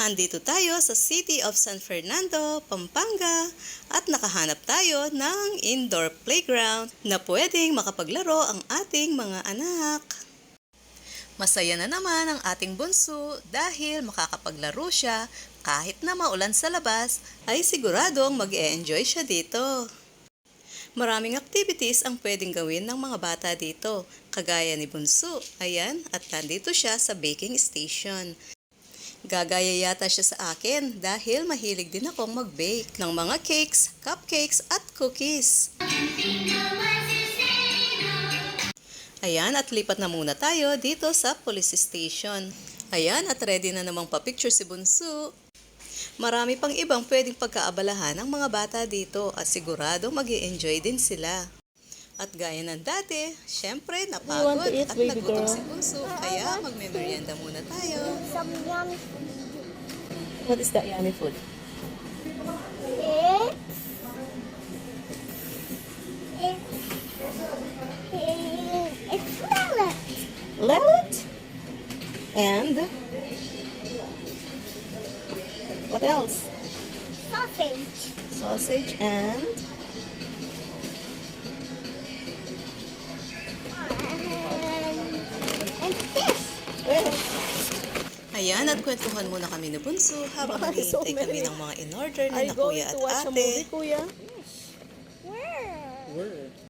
Andito tayo sa City of San Fernando, Pampanga at nakahanap tayo ng indoor playground na pwedeng makapaglaro ang ating mga anak. Masaya na naman ang ating bunso dahil makakapaglaro siya kahit na maulan sa labas ay siguradong mag enjoy siya dito. Maraming activities ang pwedeng gawin ng mga bata dito, kagaya ni Bunso. Ayan, at nandito siya sa baking station. Gagaya yata siya sa akin dahil mahilig din akong mag-bake ng mga cakes, cupcakes at cookies. Ayan, at lipat na muna tayo dito sa police station. Ayan, at ready na namang pa-picture si Bunso. Marami pang ibang pwedeng pagkaabalahan ng mga bata dito at sigurado mag enjoy din sila. At gaya ng dati, syempre napagod eat, at nagutom si Bunso, kaya magme-merienda muna tayo. Some yummy What is that yummy food? It's, it's, it's melon. Lemon? And? What else? Sausage. Sausage? And, Ayan, at kwentuhan muna kami ni Bunso habang Why so naghihintay kami many? ng mga in-order are ni you na going kuya to at watch a ate. movie, Kuya? Where? Where?